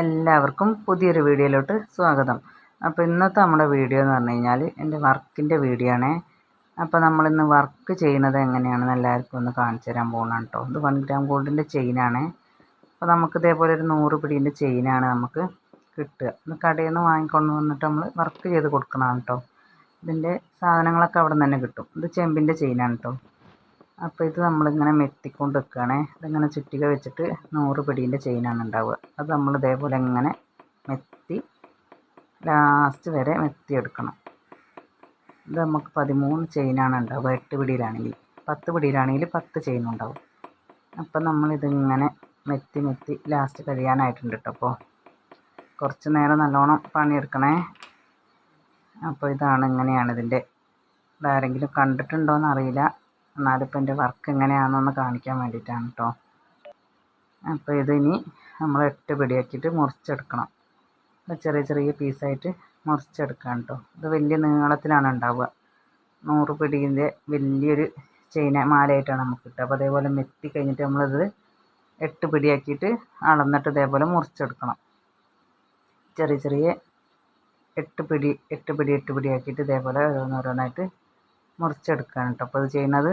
എല്ലാവർക്കും പുതിയൊരു വീഡിയോയിലോട്ട് സ്വാഗതം. അപ്പോൾ ഇന്നത്തെ നമ്മുടെ വീഡിയോ എന്ന് പറഞ്ഞു കഴിഞ്ഞാൽ എന്റെ വർക്കിന്റെ വീഡിയോ ആണേ. അപ്പോൾ നമ്മളിന്ന് വർക്ക് ചെയ്യുന്നത് എങ്ങനെയാണെന്ന് എല്ലാവർക്കും ഒന്ന് കാണിച്ചു തരാൻ പോകണം കേട്ടോ ഇത് വൺ ഗ്രാം ഗോൾഡിന്റെ ചെയിനാണ് അപ്പോൾ നമുക്ക് ഇതേപോലെ ഒരു നൂറ് പിടീന്റെ ചെയിനാണ് നമുക്ക് കിട്ടുക. ഇത് കടയിൽ നിന്ന് വാങ്ങിക്കൊണ്ട് വന്നിട്ട് നമ്മൾ വർക്ക് ചെയ്ത് കൊടുക്കണതാണ് കേട്ടോ ഇതിന്റെ സാധനങ്ങളൊക്കെ അവിടെ നിന്ന് തന്നെ കിട്ടും. ഇത് ചെമ്പിന്റെ ചെയിനാണ് കേട്ടോ അപ്പോൾ ഇത് നമ്മളിങ്ങനെ മെത്തിക്കൊണ്ട് വെക്കുകയാണേ ഇതിങ്ങനെ ചുറ്റിക വെച്ചിട്ട് നൂറ് പിടീന്റെ ചെയിനാണ് ഉണ്ടാവുക. അത് നമ്മൾ ഇതേപോലെ ഇങ്ങനെ മെത്തി ലാസ്റ്റ് വരെ മെത്തി എടുക്കണം ഇത് നമുക്ക് പതിമൂന്ന് ചെയിനാണ് ഉണ്ടാവുക. എട്ട് പിടിയിലാണെങ്കിൽ പത്ത് പിടിയിലാണെങ്കിൽ പത്ത് ചെയിൻ ഉണ്ടാവും. അപ്പം നമ്മളിതിങ്ങനെ മെത്തി മെത്തി ലാസ്റ്റ് കഴിയാനായിട്ടുണ്ട് കേട്ടോ അപ്പോൾ കുറച്ച് നേരം നല്ലോണം പണിയെടുക്കണേ. അപ്പോൾ ഇതാണ് ഇങ്ങനെയാണ് ഇതിന്റെ ഇതാരെങ്കിലും കണ്ടിട്ടുണ്ടോയെന്ന് അറിയില്ല. എന്നാലും ഇപ്പം എന്റെ വർക്ക് എങ്ങനെയാണെന്നൊന്ന് കാണിക്കാൻ വേണ്ടിയിട്ടാണ് കേട്ടോ അപ്പോൾ ഇതിനി നമ്മൾ എട്ട് പിടിയാക്കിയിട്ട് മുറിച്ചെടുക്കണം. ചെറിയ ചെറിയ പീസായിട്ട് മുറിച്ചെടുക്കാം കേട്ടോ ഇത് വലിയ നീളത്തിലാണ് ഉണ്ടാവുക. നൂറ് പിടീന്റെ വലിയൊരു ചെയിന മാലയായിട്ടാണ് നമുക്ക് കിട്ടുക. അപ്പോൾ അതേപോലെ മെത്തി കഴിഞ്ഞിട്ട് നമ്മളിത് എട്ട് പിടിയാക്കിയിട്ട് അളന്നിട്ട് ഇതേപോലെ മുറിച്ചെടുക്കണം. ചെറിയ ചെറിയ എട്ട് പിടി എട്ട് പിടി എട്ട് പിടിയാക്കിയിട്ട് ഇതേപോലെ ഓരോന്നോരോന്നായിട്ട് മുറിച്ചെടുക്കുകയാണ് കേട്ടോ. അപ്പോൾ ഇത് ചെയ്യുന്നത്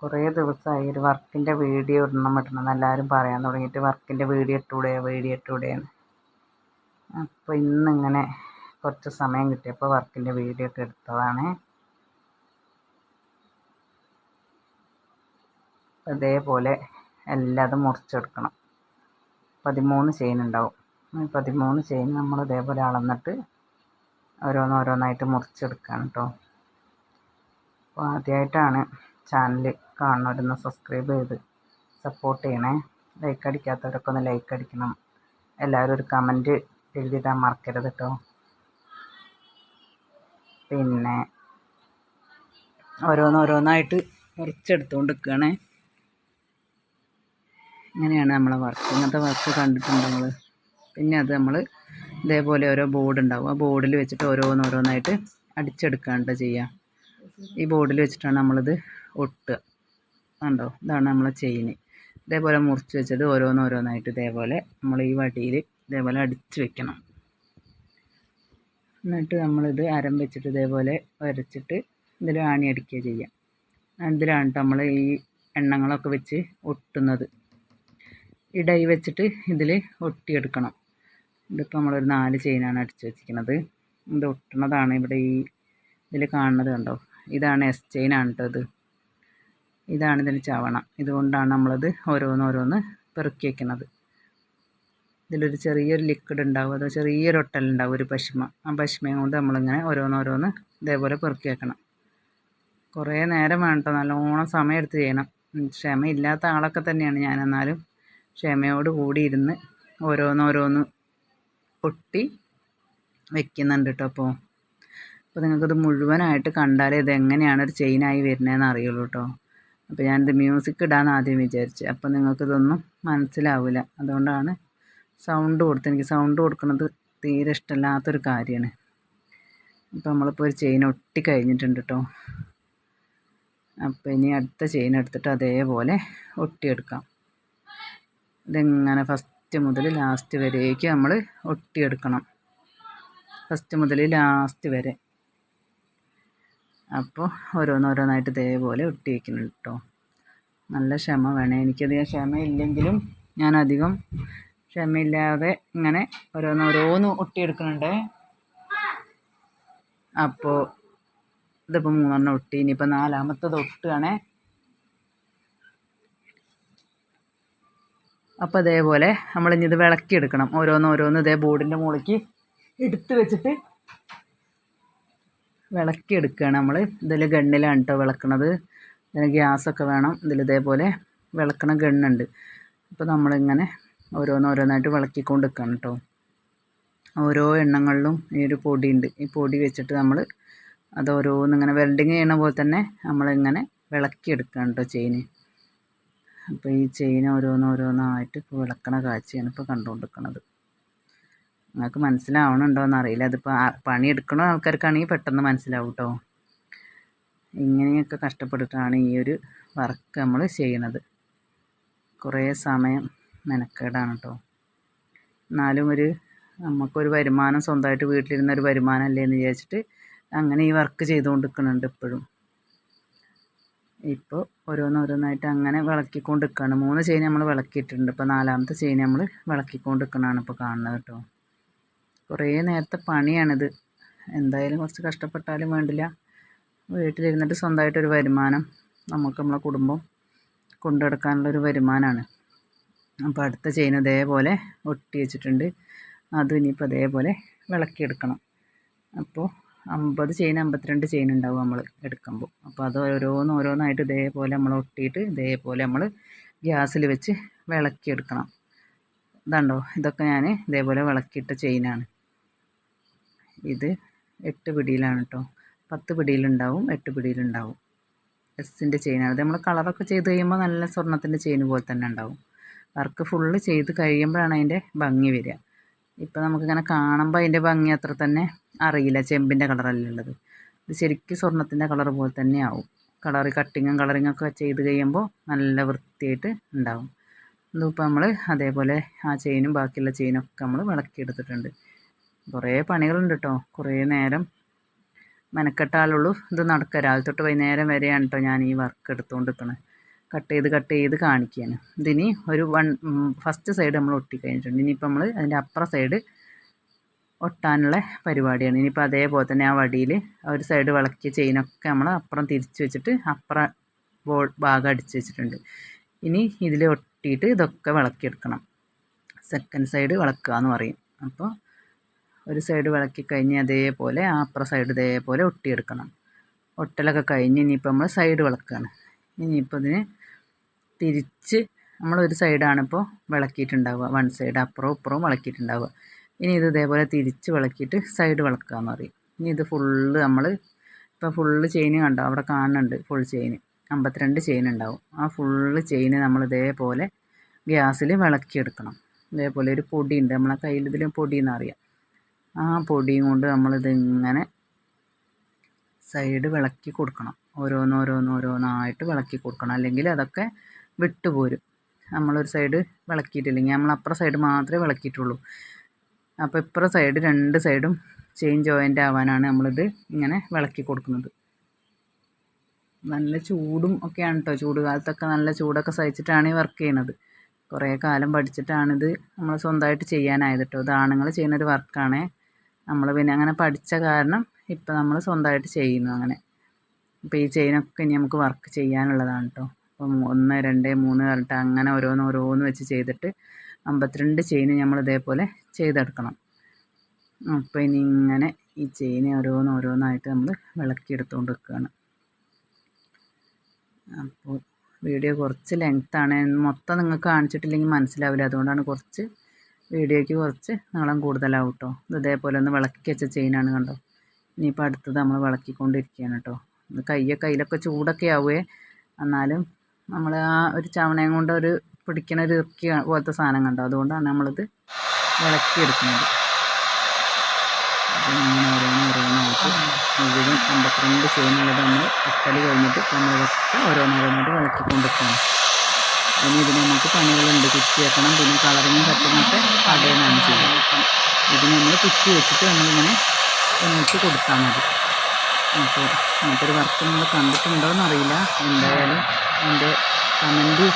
കുറേ ദിവസമായി ഒരു വർക്കിന്റെ വീഡിയോ ഇടണം ഇടണം എല്ലാവരും പറയാൻ തുടങ്ങിയിട്ട് വർക്കിന്റെ വീഡിയോ ഇട്ടൂടെ വീഡിയോ ഇട്ടൂടെയാണ് അപ്പോൾ ഇന്നിങ്ങനെ കുറച്ച് സമയം കിട്ടിയപ്പോൾ വർക്കിന്റെ വീഡിയോ ഒക്കെ എടുത്തതാണ്. അതേപോലെ എല്ലാതും മുറിച്ചെടുക്കണം. പതിമൂന്ന് ചെയിൻ ഉണ്ടാവും. പതിമൂന്ന് ചെയിൻ നമ്മൾ ഇതേപോലെ അളന്നിട്ട് ഓരോന്നോരോന്നായിട്ട് മുറിച്ചെടുക്കുകയാണ് കേട്ടോ അപ്പോൾ ആദ്യമായിട്ടാണ് ചാനൽ കാണുന്നവരൊന്ന് സബ്സ്ക്രൈബ് ചെയ്ത് സപ്പോർട്ട് ചെയ്യണേ. ലൈക്ക് അടിക്കാത്തവരൊക്കെ ഒന്ന് ലൈക്ക് അടിക്കണം. എല്ലാവരും ഒരു കമന്റ് എഴുതിയിടാൻ മറക്കരുത് കേട്ടോ പിന്നെ ഓരോന്നോരോന്നായിട്ട് മുറിച്ചെടുത്തുകൊണ്ട് ഇങ്ങനെയാണ് നമ്മളെ വർക്ക് ഇങ്ങനത്തെ വർക്ക് കണ്ടിട്ടുണ്ട് നമ്മൾ പിന്നെ അത് നമ്മൾ ഇതേപോലെ ഓരോ ബോർഡ് ഉണ്ടാവും. ആ ബോർഡിൽ വെച്ചിട്ട് ഓരോന്നോരോന്നായിട്ട് അടിച്ചെടുക്കാണ്ട് ചെയ്യുക ഈ ബോർഡിൽ വെച്ചിട്ടാണ് നമ്മളിത് ഒട്ടുക. കണ്ടോ? ഇതാണ് നമ്മളെ ചെയിൻ ഇതേപോലെ മുറിച്ച് വെച്ചത് ഓരോന്നോരോന്നായിട്ട് ഇതേപോലെ നമ്മൾ ഈ വടിയിൽ ഇതേപോലെ അടിച്ച് വെക്കണം. എന്നിട്ട് നമ്മളിത് അരം വെച്ചിട്ട് ഇതേപോലെ വരച്ചിട്ട് ഇതിൽ ആണി അടിക്കുക ചെയ്യാം. ഇതിലാണ് നമ്മൾ ഈ എണ്ണങ്ങളൊക്കെ വെച്ച് ഒട്ടുന്നത്. ഇടയിൽ ഡൈ വെച്ചിട്ട് ഇതിൽ ഒട്ടിയെടുക്കണം. ഇതിപ്പോൾ നമ്മളൊരു നാല് ചെയിനാണ് അടിച്ച് വെച്ചിരിക്കുന്നത്. ഇത് ഒട്ടണതാണ് ഇവിടെ ഈ ഇതിൽ കാണുന്നത് കണ്ടോ? ഇതാണ് എസ് ചെയിനാണ് കേട്ടോ ഇത്. ഇതാണ് ഇതിന് ചവണ. ഇതുകൊണ്ടാണ് നമ്മളത് ഓരോന്നോരോന്ന് പെറുക്കി വയ്ക്കുന്നത് ഇതിലൊരു ചെറിയൊരു ലിക്വിഡ് ഉണ്ടാവും. അതോ ചെറിയൊരു ഒട്ടലുണ്ടാവും ഒരു പശുമ. ആ പശുമയും കൊണ്ട് നമ്മളിങ്ങനെ ഓരോന്നോരോന്ന് ഇതേപോലെ പെറുക്കി വെക്കണം. കുറേ നേരം വേണ്ടോ നല്ലോണം സമയം എടുത്ത് ചെയ്യണം ക്ഷമയില്ലാത്ത ആളൊക്കെ തന്നെയാണ് ഞാൻ എന്നാലും ക്ഷമയോട് കൂടി ഇരുന്ന് ഓരോന്നോരോന്ന് പൊട്ടി വെക്കുന്നുണ്ട് കേട്ടോ അപ്പോൾ അപ്പോൾ നിങ്ങൾക്കത് മുഴുവനായിട്ട് കണ്ടാലേ ഇത് എങ്ങനെയാണ് ഒരു ചെയിനായി വരുന്നതെന്ന് അറിയുള്ളൂ കേട്ടോ അപ്പോൾ ഞാനിത് മ്യൂസിക് ഇടാമെന്ന് ആദ്യം വിചാരിച്ചു. അപ്പോൾ നിങ്ങൾക്കിതൊന്നും മനസ്സിലാവില്ല അതുകൊണ്ടാണ് സൗണ്ട് കൊടുത്ത് എനിക്ക് സൗണ്ട് കൊടുക്കുന്നത് തീരെ ഇഷ്ടമില്ലാത്തൊരു കാര്യമാണ്. അപ്പോൾ നമ്മളിപ്പോൾ ഒരു ചെയിൻ ഒട്ടി കഴിഞ്ഞിട്ടുണ്ട് കേട്ടോ അപ്പോൾ ഇനി അടുത്ത ചെയിൻ എടുത്തിട്ട് അതേപോലെ ഒട്ടിയെടുക്കാം. ഇതെങ്ങനെ ഫസ്റ്റ് മുതൽ ലാസ്റ്റ് വരേക്ക് നമ്മൾ ഒട്ടിയെടുക്കണം. ഫസ്റ്റ് മുതൽ ലാസ്റ്റ് വരെ. അപ്പോൾ ഓരോന്നോരോന്നായിട്ട് ഇതേപോലെ ഒട്ടി വയ്ക്കണം കേട്ടോ നല്ല ക്ഷമ വേണേ. എനിക്കധികം ക്ഷമയില്ലെങ്കിലും ഞാനധികം ക്ഷമയില്ലാതെ ഇങ്ങനെ ഓരോന്നോരോന്ന് ഒട്ടിയെടുക്കുന്നുണ്ട് അപ്പോൾ ഇതിപ്പോൾ മൂന്നെണ്ണം ഒട്ടി. ഇനിയിപ്പോൾ നാലാമത്തത് ഒട്ടുകയാണേ അപ്പോൾ അതേപോലെ ഇനി ഇത് വിളക്കിയെടുക്കണം. ഓരോന്ന് ഓരോന്ന് ഇതേ ബോർഡിന്റെ മുകളിലേക്ക് എടുത്ത് വെച്ചിട്ട് വിളക്കിയെടുക്കുകയാണ് നമ്മൾ ഇതിൽ ഗണ്ണിലാണ് കേട്ടോ വിളക്കണത്. ഇതിന് ഗ്യാസൊക്കെ വേണം. ഇതിൽ ഇതേപോലെ വിളക്കണ ഗണ്ണുണ്ട്. അപ്പോൾ നമ്മളിങ്ങനെ ഓരോന്നോരോന്നായിട്ട് വിളക്കിക്കൊണ്ട് നിൽക്കണം കേട്ടോ ഓരോ എണ്ണങ്ങളിലും ഈ ഒരു പൊടിയുണ്ട്. ഈ പൊടി വെച്ചിട്ട് നമ്മൾ അത് ഓരോന്നിങ്ങനെ വെൽഡിങ് ചെയ്യണ പോലെ തന്നെ നമ്മളിങ്ങനെ വിളക്കിയെടുക്കണം കേട്ടോ ചെയിന് അപ്പോൾ ഈ ചെയിൻ ഓരോന്നോരോന്നായിട്ട് ഇപ്പോൾ വിളക്കണ കാഴ്ചയാണ് ഇപ്പോൾ കണ്ടുകൊണ്ടിരിക്കുന്നത് നിങ്ങൾക്ക് മനസ്സിലാവണുണ്ടോയെന്ന് അറിയില്ല. അതിപ്പോൾ പണിയെടുക്കണ ആൾക്കാർക്കാണെങ്കിൽ പെട്ടെന്ന് മനസ്സിലാവും കേട്ടോ ഇങ്ങനെയൊക്കെ കഷ്ടപ്പെട്ടിട്ടാണ് ഈ ഒരു വർക്ക് നമ്മൾ ചെയ്യണത്. കുറേ സമയം മെനക്കേടാണ് കേട്ടോ എന്നാലും ഒരു നമുക്കൊരു വരുമാനം സ്വന്തമായിട്ട് വീട്ടിലിരുന്നൊരു വരുമാനം അല്ലേ എന്ന് വിചാരിച്ചിട്ട് അങ്ങനെ ഈ വർക്ക് ചെയ്തുകൊണ്ട് നിൽക്കുന്നുണ്ട് ഇപ്പോഴും. ഇപ്പോൾ ഓരോന്നോരോന്നായിട്ട് അങ്ങനെ വിളക്കിക്കൊണ്ട് നിൽക്കുകയാണ് മൂന്ന് ചെയിൻ നമ്മൾ വിളക്കിയിട്ടുണ്ട്. ഇപ്പോൾ നാലാമത്തെ ചെയിൻ നമ്മൾ വിളക്കിക്കൊണ്ട് നിൽക്കണതാണ് ഇപ്പോൾ കാണുന്നത് കേട്ടോ. കുറേ നേരത്തെ പണിയാണിത്. എന്തായാലും കുറച്ച് കഷ്ടപ്പെട്ടാലും വേണ്ടില്ല. വീട്ടിലിരുന്നിട്ട് സ്വന്തമായിട്ടൊരു വരുമാനം നമുക്ക് നമ്മളെ കുടുംബം കൊണ്ടു നടക്കാനുള്ളൊരു വരുമാനമാണ് അപ്പോൾ അടുത്ത ചെയിൻ ഇതേപോലെ ഒട്ടി വെച്ചിട്ടുണ്ട്. അതും ഇനിയിപ്പോൾ അതേപോലെ വിളക്കിയെടുക്കണം. അപ്പോൾ അമ്പത് ചെയിൻ അമ്പത്തിരണ്ട് ചെയിൻ ഉണ്ടാവും നമ്മൾ എടുക്കുമ്പോൾ അപ്പോൾ അത് ഓരോന്ന് ഓരോന്നായിട്ട് ഇതേപോലെ നമ്മൾ ഒട്ടിയിട്ട് ഇതേപോലെ നമ്മൾ ഗ്യാസിൽ വെച്ച് വിളക്കിയെടുക്കണം. ഇതുണ്ടോ? ഇതൊക്കെ ഞാൻ ഇതേപോലെ വിളക്കിയിട്ട ചെയിനാണ്. ഇത് എട്ട് പിടിയിലാണ് കേട്ടോ പത്ത് പിടിയിലുണ്ടാവും എട്ട് പിടിയിലുണ്ടാവും. എസിന്റെ ചെയിനാണ്. ഇത് നമ്മൾ കളറൊക്കെ ചെയ്ത് കഴിയുമ്പോൾ നല്ല സ്വർണത്തിന്റെ ചെയിൻ പോലെ തന്നെ ഉണ്ടാവും. വർക്ക് ഫുള്ള് ചെയ്ത് കഴിയുമ്പോഴാണ് അതിന്റെ ഭംഗി വരിക. ഇപ്പോൾ നമുക്കിങ്ങനെ കാണുമ്പോൾ അതിന്റെ ഭംഗി അത്ര തന്നെ അറിയില്ല. ചെമ്പിന്റെ കളറല്ല ഉള്ളത്. ഇത് ശരിക്കും സ്വർണത്തിന്റെ കളർ പോലെ തന്നെ ആവും. കളർ കട്ടിങ്ങും കളറിങ്ങും ഒക്കെ ചെയ്ത് കഴിയുമ്പോൾ നല്ല വൃത്തിയായിട്ട് ഉണ്ടാവും. ഇതിപ്പോൾ നമ്മൾ അതേപോലെ ആ ചെയിനും ബാക്കിയുള്ള ചെയിനൊക്കെ നമ്മൾ വിളക്കിയെടുത്തിട്ടുണ്ട്. കുറേ പണികളുണ്ട് കേട്ടോ കുറേ നേരം മെനക്കെട്ടാലുള്ളൂ. ഇത് നടക്കുക. രാവിലെ തൊട്ട് വൈകുന്നേരം വരെയാണ് കേട്ടോ ഞാൻ ഈ വർക്ക് എടുത്തുകൊണ്ട് നിൽക്കുന്നത് കട്ട് ചെയ്ത് കട്ട് ചെയ്ത് കാണിക്കുകയാണ്. ഇതിനി ഒരു വൺ ഫസ്റ്റ് സൈഡ് നമ്മൾ ഒട്ടി കഴിഞ്ഞിട്ടുണ്ട് ഇനിയിപ്പോൾ നമ്മൾ അതിന്റെ അപ്പുറ സൈഡ് ഒട്ടാനുള്ള പരിപാടിയാണ്. ഇനിയിപ്പോൾ അതേപോലെ തന്നെ ആ വടിയിൽ ഒരു സൈഡ് വിളക്കിയ ചെയിനൊക്കെ നമ്മൾ അപ്പുറം തിരിച്ച് വെച്ചിട്ട് അപ്പുറം ബോൾ ഭാഗം അടിച്ച് വെച്ചിട്ടുണ്ട്. ഇനി ഇതിൽ ഒട്ടിയിട്ട് ഇതൊക്കെ വിളക്കിയെടുക്കണം. സെക്കൻഡ് സൈഡ് വിളക്കുക എന്ന് പറയും. അപ്പോൾ ഒരു സൈഡ് വിളക്കി കഴിഞ്ഞ് അതേപോലെ ആ അപ്പുറം സൈഡ് ഇതേപോലെ ഒട്ടിയെടുക്കണം. ഒട്ടലൊക്കെ കഴിഞ്ഞ് ഇനിയിപ്പോൾ നമ്മൾ സൈഡ് വിളക്കുകയാണ്. ഇനിയിപ്പോൾ ഇതിന് തിരിച്ച് നമ്മളൊരു സൈഡാണ് ഇപ്പോൾ വിളക്കിയിട്ടുണ്ടാവുക. One side അപ്പുറവും ഇപ്പുറവും വിളക്കിയിട്ടുണ്ടാവുക. ഇനി ഇത് ഇതേപോലെ തിരിച്ച് വിളക്കിയിട്ട് സൈഡ് വിളക്കുക എന്ന് പറയും. ഇനി ഇത് ഫുള്ള് നമ്മൾ ഇപ്പോൾ ഫുള്ള് ചെയിൻ കണ്ടോ? അവിടെ കാണുന്നുണ്ട് ഫുൾ ചെയിൻ അമ്പത്തിരണ്ട് ചെയിൻ ഉണ്ടാവും. ആ ഫുള്ള് ചെയിൻ നമ്മൾ ഇതേപോലെ ഗ്യാസിൽ വിളക്കിയെടുക്കണം. ഇതേപോലെ ഒരു പൊടി ഉണ്ട് നമ്മളെ കയ്യിൽ ഇതിലും പൊടി എന്നറിയാം ആ പൊടിയും കൊണ്ട് നമ്മളിതിങ്ങനെ സൈഡ് വിളക്കി കൊടുക്കണം. ഓരോന്നോരോന്നോരോന്നായിട്ട് വിളക്കി കൊടുക്കണം. അല്ലെങ്കിൽ അതൊക്കെ വിട്ടുപോരും നമ്മളൊരു സൈഡ് വിളക്കിയിട്ടില്ലെങ്കിൽ നമ്മൾ അപ്പുറ സൈഡ് മാത്രമേ വിളക്കിയിട്ടുള്ളൂ. അപ്പോൾ ഇപ്പുറ സൈഡ് രണ്ട് സൈഡും ചെയിൻ ജോയിന്റ് ആവാനാണ് നമ്മളിത് ഇങ്ങനെ വിളക്കി കൊടുക്കുന്നത്. നല്ല ചൂടും ഒക്കെയാണ് കേട്ടോ ചൂട് കാലത്തൊക്കെ നല്ല ചൂടൊക്കെ സഹിച്ചിട്ടാണ് ഈ വർക്ക് ചെയ്യുന്നത്. കുറേ കാലം പഠിച്ചിട്ടാണിത് നമ്മൾ സ്വന്തമായിട്ട് ചെയ്യാനായത് കേട്ടോ ഇത് ആണുങ്ങൾ ചെയ്യുന്നൊരു വർക്കാണ് നമ്മൾ പിന്നെ അങ്ങനെ പഠിച്ച കാരണം ഇപ്പം നമ്മൾ സ്വന്തമായിട്ട് ചെയ്യുന്നു അങ്ങനെ. ഇപ്പോൾ ഈ ചെയിനൊക്കെ ഇനി നമുക്ക് വർക്ക് ചെയ്യാനുള്ളതാണ് കേട്ടോ അപ്പം ഒന്ന് രണ്ട് മൂന്ന് പറഞ്ഞിട്ട് അങ്ങനെ ഓരോന്ന് ഓരോന്ന് വെച്ച് ചെയ്തിട്ട് അമ്പത്തിരണ്ട് ചെയിന് നമ്മൾ ഇതേപോലെ ചെയ്തെടുക്കണം. അപ്പോൾ ഇനി ഇങ്ങനെ ഈ ചെയിൻ ഓരോന്ന് ഓരോന്നായിട്ട് നമ്മൾ വിളക്കിയെടുത്തുകൊണ്ട് വെക്കുകയാണ് അപ്പോൾ വീഡിയോ കുറച്ച് ലെങ്ത്താണ് മൊത്തം നിങ്ങൾക്ക് കാണിച്ചിട്ടില്ലെങ്കിൽ മനസ്സിലാവില്ല. അതുകൊണ്ടാണ് കുറച്ച് വീഡിയോയ്ക്ക് കുറച്ച് നീളം കൂടുതലാവും കേട്ടോ ഇതേപോലെ ഒന്ന് വിളക്കി വെച്ച ചെയിനാണ് കണ്ടോ. ഇനിയിപ്പോൾ അടുത്തത് നമ്മൾ വിളക്കിക്കൊണ്ടിരിക്കുകയാണ് കേട്ടോ കയ്യൊക്കെ കയ്യിലൊക്കെ ചൂടൊക്കെ ആവുമേ എന്നാലും നമ്മൾ ആ ഒരു ചവണയും കൊണ്ട് ഒരു പിടിക്കണ ഒരു ഇറക്കി പോലത്തെ സാധനം കണ്ടോ? അതുകൊണ്ടാണ് നമ്മളിത് ഇളക്കിയെടുക്കുന്നത്. ഇങ്ങനെ ഓരോന്ന് ഓരോന്നായിട്ട് മുഴുവൻ അമ്പത്തിരണ്ട് ചെയ്യുന്നുള്ളത് നമ്മൾ എട്ടൽ കഴിഞ്ഞിട്ട് നമ്മളിതൊക്കെ ഓരോന്നോരോന്നായിട്ട് ഇളക്കിക്കൊണ്ടിരിക്കണം ഇനി ഇതിന് നമുക്ക് പണികളുണ്ട്. കുറ്റി വെക്കണം പിന്നെ കളറിങ്ങും കട്ടിങ്ങൊക്കെ കടയിൽ നിന്നാണ് ചെയ്യുക ഇതിന് നമ്മൾ കുറ്റി വെച്ചിട്ട് നമ്മളിങ്ങനെ ഒന്നിച്ച് കൊടുത്താൽ മതി. അപ്പോൾ ഇങ്ങനത്തെ വർക്ക് നിങ്ങൾ കണ്ടിട്ടുണ്ടോ എന്നറിയില്ല എന്തായാലും എന്റെ കമന്റ്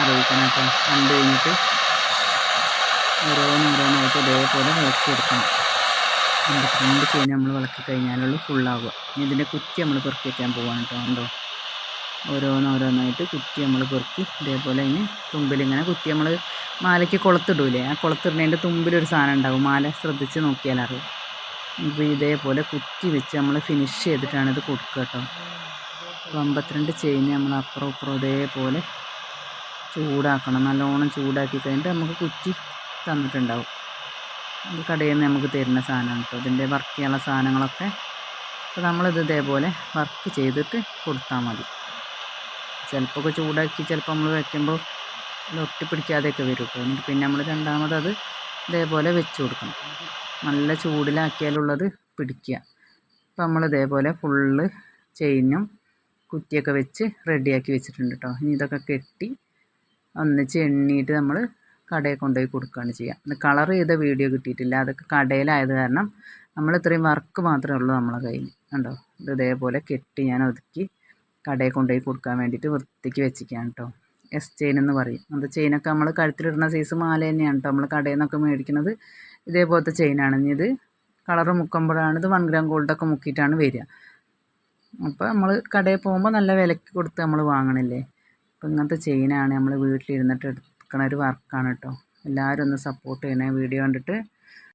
അറിയിക്കണം കേട്ടോ. കണ്ടു കഴിഞ്ഞിട്ട് ഓരോന്നോരോന്നായിട്ട് ഇതേപോലെ വിളക്കിയെടുക്കണം ഫ്രണ്ട് ചെയിൻ നമ്മൾ വിളക്കി കഴിഞ്ഞാലുള്ളൂ ഫുള്ളാവുക ഇനി ഇതിന്റെ കുറ്റി നമ്മൾ പെറുക്കി വയ്ക്കാൻ പോവാണ് കേട്ടോ. ഉണ്ടോ ഓരോന്നോരോന്നായിട്ട് കുറ്റി നമ്മൾ പെറുക്കി ഇതേപോലെ അതിന് തുമ്പിലിങ്ങനെ കുറ്റി നമ്മൾ മാലയ്ക്ക് കുളത്തിടൂലേ? ആ കുളത്തിടുന്നതിന്റെ തുമ്പിലൊരു സാധനം ഉണ്ടാവും മാല ശ്രദ്ധിച്ച് നോക്കിയാൽ അറിയാം ഇപ്പോൾ ഇതേപോലെ കുത്തി വെച്ച് നമ്മൾ ഫിനിഷ് ചെയ്തിട്ടാണ് ഇത് കൊടുക്കുക കേട്ടോ. അപ്പോൾ അമ്പത്തിരണ്ട് ചെയിന് നമ്മൾ അപ്പുറം ഇപ്പുറം ഇതേപോലെ ചൂടാക്കണം. നല്ലോണം ചൂടാക്കി കഴിഞ്ഞിട്ട് നമുക്ക് കുറ്റി തന്നിട്ടുണ്ടാവും. അത് കടയിൽ നിന്ന് നമുക്ക് തരുന്ന സാധനമാണ് കേട്ടോ. ഇതിന്റെ വർക്ക് ചെയ്യാനുള്ള സാധനങ്ങളൊക്കെ അപ്പോൾ നമ്മളിത് ഇതേപോലെ വർക്ക് ചെയ്തിട്ട് കൊടുത്താൽ മതി. ചിലപ്പോൾ ഒക്കെ ചൂടാക്കി ചിലപ്പോൾ നമ്മൾ വയ്ക്കുമ്പോൾ ഒട്ടിപ്പിടിക്കാതെയൊക്കെ വരും കേട്ടോ. എന്നിട്ട് പിന്നെ നമ്മൾ രണ്ടാമത് അത് ഇതേപോലെ വെച്ച് കൊടുക്കണം. നല്ല ചൂടിലാക്കിയാലുള്ളത് പിടിക്കുക. അപ്പോൾ നമ്മൾ ഇതേപോലെ ഫുള്ള് ചെയിനും കുറ്റിയൊക്കെ വെച്ച് റെഡിയാക്കി വെച്ചിട്ടുണ്ട് കേട്ടോ ഇനി ഇതൊക്കെ കെട്ടി ഒന്നിച്ച് എണ്ണിയിട്ട് നമ്മൾ കടയിൽ കൊണ്ടുപോയി കൊടുക്കുകയാണ് ചെയ്യുക. കളർ ചെയ്ത വീഡിയോ കിട്ടിയിട്ടില്ല. അതൊക്കെ കടയിലായത് കാരണം നമ്മൾ ഇത്രയും വർക്ക് മാത്രമേ ഉള്ളൂ നമ്മളെ കയ്യിൽ. കണ്ടോ? ഇത് ഇതേപോലെ കെട്ടി ഞാൻ ഒതുക്കി കടയിൽ കൊണ്ടുപോയി കൊടുക്കാൻ വേണ്ടിയിട്ട് വൃത്തിക്ക് വെച്ചിരിക്കുകയാണ് കേട്ടോ എസ് ചെയിൻ എന്ന് പറയും. അത് ചെയിനൊക്കെ നമ്മൾ കഴുത്തിലിടുന്ന സൈസ് മാല തന്നെയാണ് കേട്ടോ നമ്മൾ കടയിൽ നിന്നൊക്കെ മേടിക്കുന്നത് ഇതേപോലത്തെ ചെയിനാണ് ഇനി ഇത് കളറ് മുക്കുമ്പോഴാണ് ഇത് വൺ ഗ്രാം ഗോൾഡൊക്കെ മുക്കിയിട്ടാണ് വരിക. അപ്പോൾ നമ്മൾ കടയിൽ പോകുമ്പോൾ നല്ല വിലക്ക് കൊടുത്ത് നമ്മൾ വാങ്ങണില്ലേ? അപ്പോൾ ഇങ്ങനത്തെ ചെയിനാണ് നമ്മൾ വീട്ടിലിരുന്നിട്ട് എടുക്കണ ഒരു വർക്കാണ് കേട്ടോ എല്ലാവരും ഒന്ന് സപ്പോർട്ട് ചെയ്യണേ. വീഡിയോ കണ്ടിട്ട്